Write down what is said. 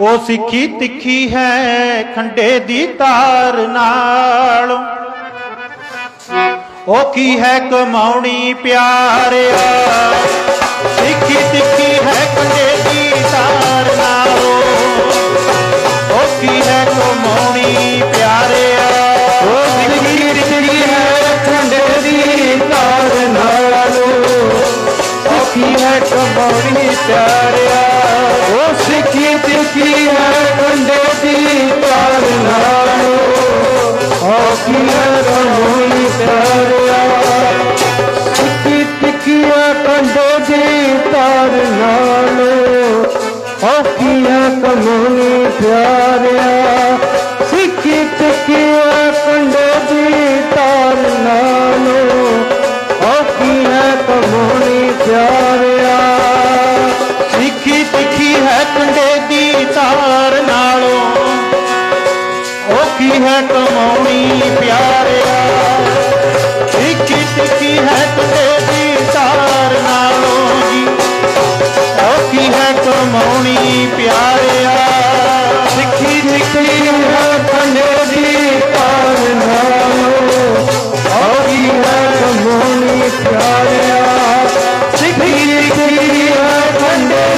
ਉਹ ਸਿੱਖੀ ਤਿੱਖੀ ਹੈ ਖੰਡੇ ਦੀ ਤਾਰ ਨਾਲ। ਉਹ ਕੀ ਹੈ ਕਮਾਉਣੀ ਪਿਆਰਿਆ? ਸਿੱਖੀ ਤਿੱਖੀ ਹੈ ਖੰਡੇ ਦੀ ਤਾਰ ਨਾਲ। ਉਹ ਕੀ ਹੈ ਕਮਾਉਣੀ ਪਿਆਰਿਆ? ਉਹ ਸਿੱਖੀ ਤਿੱਖੀ ਹੈ ਖੰਡੇ ਦੀ ਤਾਰ ਨਾਲੋਂ। ਔਖੀ ਹੈ ਕਮਾਉਣੀ ਪਿਆਰਿਆ? ਔਖੀ ਹੈ ਪਿਆਰਿਆ, ਸਿੱਖੀ ਤਿੱਖੀ ਹੈ ਖੰਡੇ ਦੀ ਤਾਰ ਨਾਲੋਂ ਔਖੀ ਹੈ ਪਿਆਰਿਆ। ਸਿੱਖੀ ਤਿੱਖੀ ਹੈ ਕੰਡੇ ਦੀ ਤਾਰ ਨਾਲੋਂ ਉਹ ਕੀ ਹੈ ਕਮਾਉਣੀ ਪਿਆਰਿਆ। ਸਿੱਖੀ ਤਿੱਖੀ ਹੈ ਕੰਡੇ ਦੀ ਤਾਰ ਨਾਲੋਂ ਜੀ।